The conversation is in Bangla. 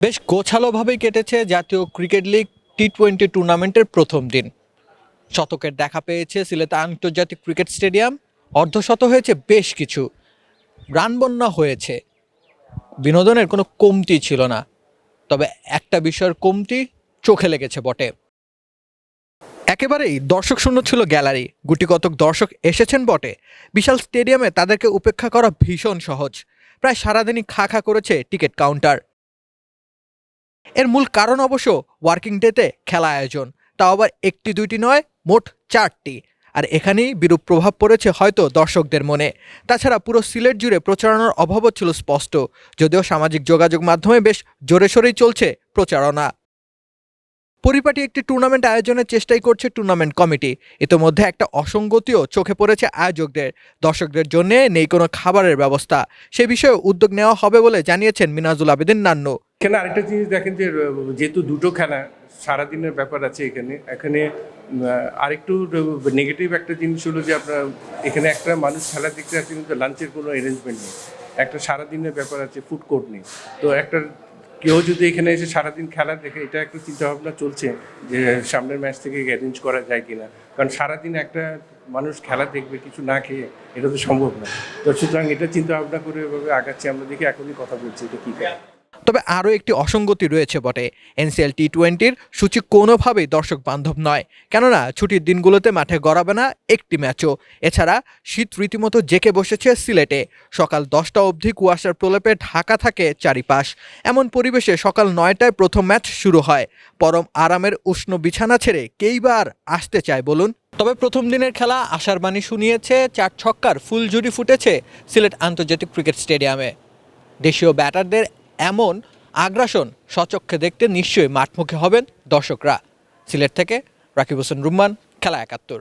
বেশ গোছালোভাবেই কেটেছে জাতীয় ক্রিকেট লিগ টি টোয়েন্টি টুর্নামেন্টের প্রথম দিন। শতকের দেখা পেয়েছে সিলেট আন্তর্জাতিক ক্রিকেট স্টেডিয়াম। অর্ধশত হয়েছে বেশ কিছু। রান বন্যা হয়েছে। বিনোদনের কোনো কমতি ছিল না। তবে একটা বিষয়ের কমতি চোখে লেগেছে বটে। একেবারেই দর্শক শূন্য ছিল গ্যালারি। গুটি কতক দর্শক এসেছেন বটে। বিশাল স্টেডিয়ামে তাদেরকে উপেক্ষা করা ভীষণ সহজ। প্রায় সারাদিনই খা খা করেছে টিকিট কাউন্টার। এর মূল কারণ অবশ্য ওয়ার্কিং ডেতে খেলা আয়োজন। তাও আবার একটি, দুইটি নয়, মোট চারটি। আর এখানেই বিরূপ প্রভাব পড়েছে হয়তো দর্শকদের মনে। তাছাড়া পুরো সিলেট জুড়ে প্রচারণার অভাবও ছিল স্পষ্ট। যদিও সামাজিক যোগাযোগ মাধ্যমে বেশ জোরে সোরেই চলছে প্রচারণা। পরিপাটি একটি টুর্নামেন্ট আয়োজনের চেষ্টাই করছে টুর্নামেন্ট কমিটি। ইতোমধ্যে একটা অসঙ্গতিও চোখে পড়েছে আয়োজকদের। দর্শকদের জন্য নেই কোনো খাবারের ব্যবস্থা। সে বিষয়ে উদ্যোগ নেওয়া হবে বলে জানিয়েছেন মিনাজুল আবেদিন নান্নু। এখানে আরেকটা জিনিস দেখেন যে যেহেতু দুটো খেলা সারাদিনের ব্যাপার আছে এখানে এখানে আরেকটু নেগেটিভ একটা জিনিস হলো যে আপনার এখানে একটা মানুষ খেলা দেখতে আসছে কিন্তু লাঞ্চের কোনো অ্যারেঞ্জমেন্ট নেই। একটা সারাদিনের ব্যাপার আছে ফুড কোর্ট নেই। তো একটা, কেউ যদি এখানে এসে সারাদিন খেলা দেখে, এটা একটা চিন্তাভাবনা চলছে যে সামনের ম্যাচ থেকে অ্যারেঞ্জ করা যায় কিনা। কারণ সারাদিন একটা মানুষ খেলা দেখবে, কিছু না খেয়ে, এটা তো সম্ভব না তো সুতরাং এটা চিন্তাভাবনা করে এভাবে আগাচ্ছি। আমরা দেখি এখনই কথা বলছি এটা কী করে তবে আরও একটি অসঙ্গতি রয়েছে বটে। এনসিএল টি টোয়েন্টির সূচি কোনোভাবেই দর্শক বান্ধব নয়। কেননা ছুটির দিনগুলোতে মাঠে গড়াবে না একটি ম্যাচও। এছাড়া শীত রীতিমতো জেকে বসেছে সিলেটে। সকাল দশটা অবধি কুয়াশার প্রলেপে ঢাকা থাকে চারিপাশ। এমন পরিবেশে সকাল নয়টায় প্রথম ম্যাচ শুরু হয়। পরম আরামের উষ্ণ বিছানা ছেড়ে কেইবার আসতে চায় বলুন। তবে প্রথম দিনের খেলা আশার বাণী শুনিয়েছে, চার ছক্কার ফুলঝুরি ফুটেছে সিলেট আন্তর্জাতিক ক্রিকেট স্টেডিয়ামে। দেশীয় ব্যাটারদের এমন আগ্রাসন সচক্ষে দেখতে নিশ্চয়ই মাঠমুখী হবেন দর্শকরা। সিলেট থেকে রাকিব হোসেন রুম্মান, খেলা একাত্তর।